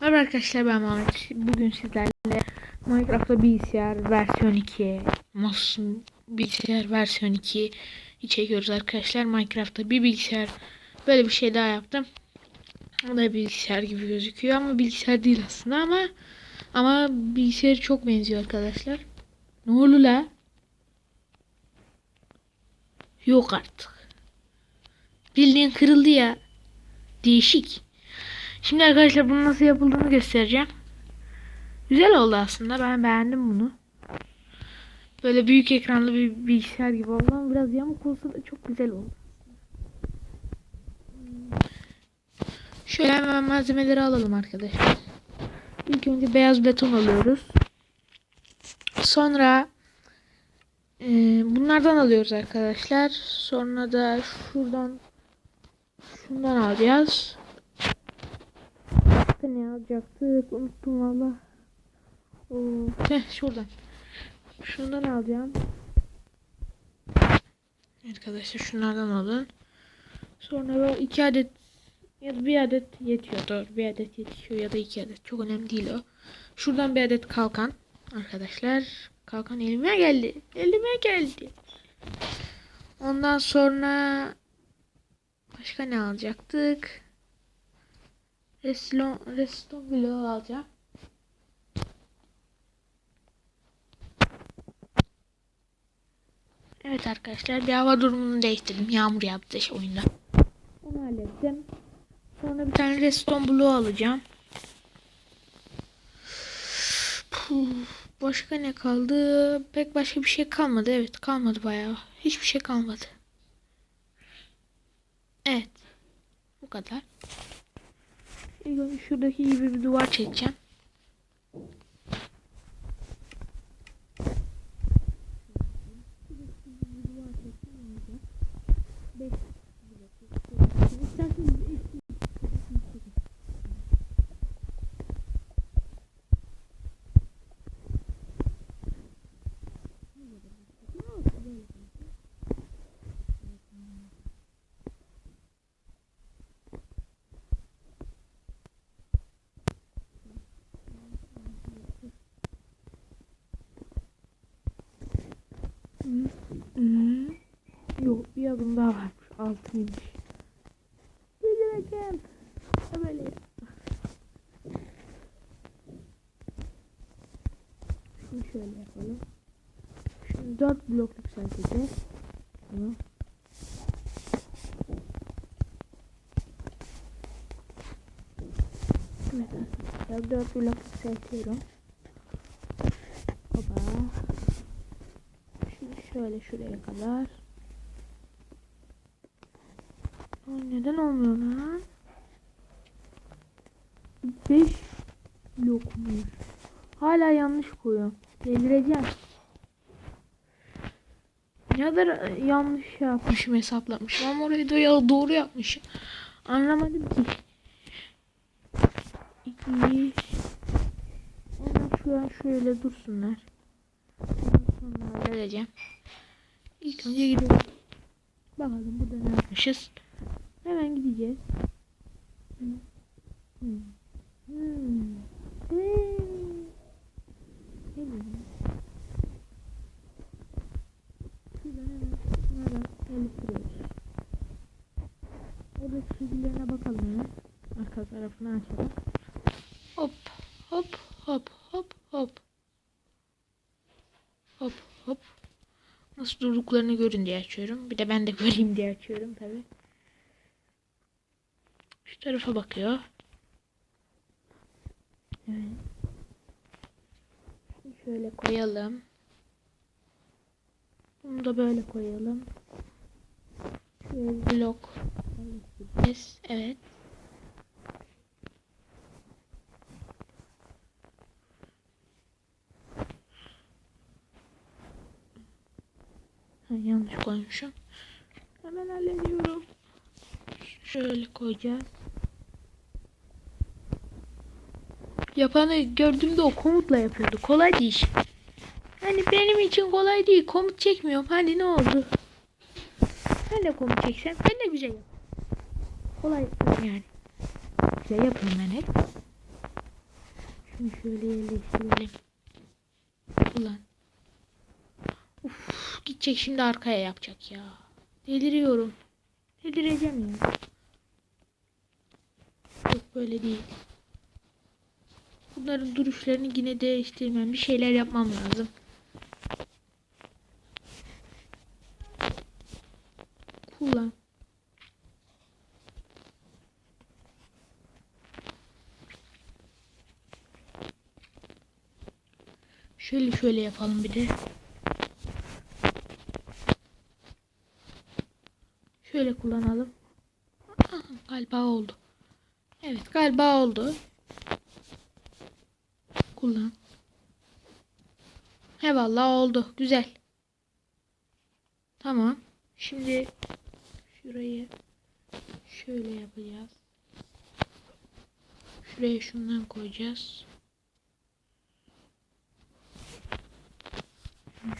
Merhaba arkadaşlar ben Mehmet. Bugün sizlerle Minecraft'ta bilgisayar versiyon 2, MOS bilgisayar versiyon 2 çekiyoruz arkadaşlar. Minecraft'ta bir bilgisayar böyle bir şey daha yaptım. O da bilgisayar gibi gözüküyor ama bilgisayar değil aslında ama ama bilgisayar çok benziyor arkadaşlar. Ne oldu la? Yok artık. Bildiğin kırıldı ya. Değişik. Şimdi arkadaşlar bunun nasıl yapıldığını göstereceğim. Güzel oldu aslında. Ben beğendim bunu. Böyle büyük ekranlı bir bilgisayar gibi oldu ama biraz yamuk olsa da çok güzel oldu. Şöyle hemen malzemeleri alalım arkadaşlar. İlk önce beyaz beton alıyoruz. Sonra e, bunlardan alıyoruz arkadaşlar. Sonra da şuradan şundan alacağız. Başka ne alacaktık? Unuttum valla. Heh, şuradan. Şundan alacağım. Arkadaşlar şunlardan alın. Sonra böyle iki adet ya da bir adet yetiyor. Doğru bir adet yetiyor ya da iki adet. Çok önemli değil o. Şuradan bir adet kalkan. Arkadaşlar kalkan elime geldi. Elime geldi. Ondan sonra başka ne alacaktık? Reston, reston bloğu alacağım. Evet arkadaşlar bir hava durumunu değiştirdim. Yağmur yaptı oyunda. Onu hallettim. Sonra bir tane reston bloğu alacağım. Puh, başka ne kaldı? Pek başka bir şey kalmadı. Evet kalmadı bayağı. Hiçbir şey kalmadı. Evet. Bu kadar. İlk önce şuradaki gibi Yok bir adım daha varmış. Altıymış. Bildireceğim. Böyle yap. Şunu şöyle yapalım. Şimdi dört blok yükselteceğiz. Bunu. Evet arkadaşlar dört blok yükseltiyorum. Hopa. Şimdi şöyle şuraya kadar. Neden olmuyor lan? 5 blokmuş. Hala yanlış koyuyorum. Delireceğim. Ne kadar yanlış yapmışım hesaplamışım ama orayı da ya doğru yapmışım. Anlamadım ki. 2 Onlar şu an şöyle dursunlar. Sonra halledeceğim. İlk önce gidelim. Bakalım burada ne yapmışız. Hemen gideceğiz. Hmm. Hmm. Nasıl durduklarını görün diye açıyorum. Bir de ben de göreyim diye açıyorum tabi. Şu tarafa bakıyor. Evet. Şöyle koyalım. Bunu da böyle koyalım. Şöyle blok. Evet. Ha, yanlış koymuşum. Hemen hallediyorum. Şöyle koyacağız. Yapanı gördüğümde o komutla yapıyordu. Kolay değil. Hani benim için kolay değil. Komut çekmiyorum. Hani ne oldu? Ben de komut çeksem ben de güzel yaparım. Kolay yani. Güzel yapıyorum ben hep. Şunu şöyle yerleştirelim. Ulan. Uf, gidecek şimdi arkaya yapacak ya. Deliriyorum. Delireceğim ya. Yok böyle değil. Bunların duruşlarını yine değiştirmem. Bir şeyler yapmam lazım. Kullan. Şöyle şöyle yapalım bir de. Şöyle kullanalım. Aha, galiba oldu. Evet galiba oldu. Kullan. He vallahi oldu. Güzel. Tamam. Şimdi şurayı şöyle yapacağız. Şuraya şundan koyacağız.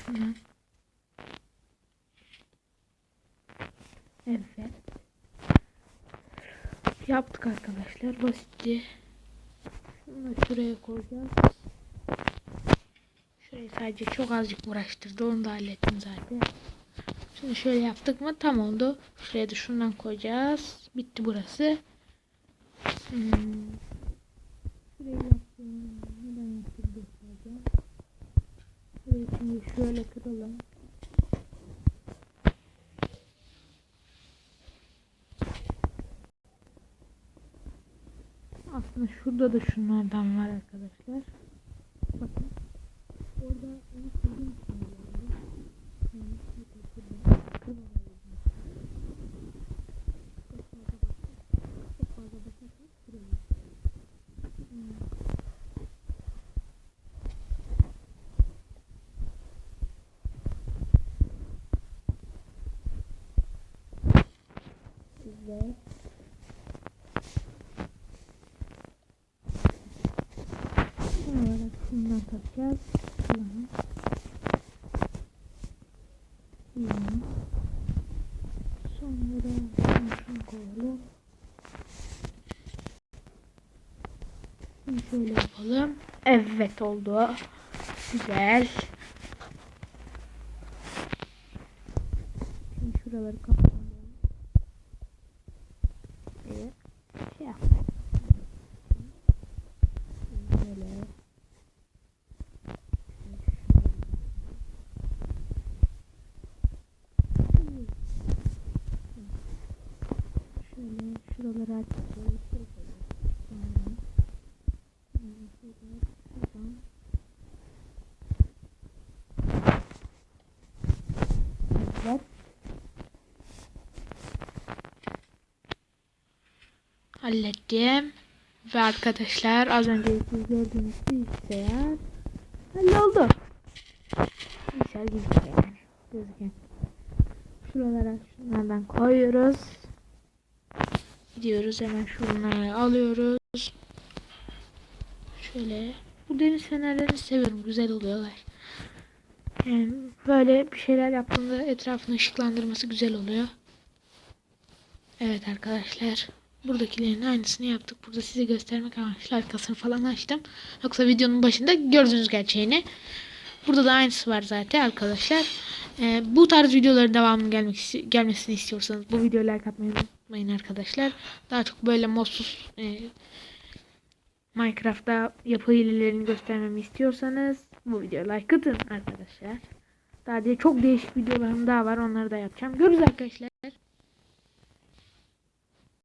Şundan. Evet. Yaptık arkadaşlar. Basitti. Şunu şuraya koyacağız. Şurayı sadece çok azıcık uğraştırdı. Onu da hallettim zaten. Şimdi şöyle yaptık mı tam oldu. Şuraya da şundan koyacağız. Bitti burası. Hmm. Şurayı yaptım. Neden yaptım şöyle kıralım. Aslında şurada da şunlardan var arkadaşlar. Bakın. Orada onu kırdım şimdi. Yani şurada Son olarak şundan takacağız. Kullanın. Kullanın. Sonra şunu koyalım. Şimdi şöyle yapalım. Evet oldu. Güzel. Şimdi şuraları kapatalım. Evet. Şey yap. Böyle. Şöyle şuraları açacağız. Sonra şöyle şuradan Evet. Hallettim. Ve arkadaşlar az önce gördüğünüz bilgisayar halloldu. Bilgisayar bir şey. Gözüken. Şuralara şunlardan koyuyoruz. Gidiyoruz hemen şunları alıyoruz. Şöyle. Bu deniz fenerlerini seviyorum. Güzel oluyorlar. Yani böyle bir şeyler yaptığında etrafını ışıklandırması güzel oluyor. Evet arkadaşlar. Buradakilerin aynısını yaptık. Burada size göstermek amaçlı arkasını falan açtım. Yoksa videonun başında gördüğünüz gerçeğini. Burada da aynısı var zaten arkadaşlar. Ee, bu tarz videoların devamının gelmek gelmesini istiyorsanız bu videoyu like atmayı unutmayın arkadaşlar. Daha çok böyle modsuz e, Minecraft'ta yapı hilelerini göstermemi istiyorsanız bu videoya like atın arkadaşlar. Daha diye çok değişik videolarım daha var. Onları da yapacağım. Görürüz arkadaşlar.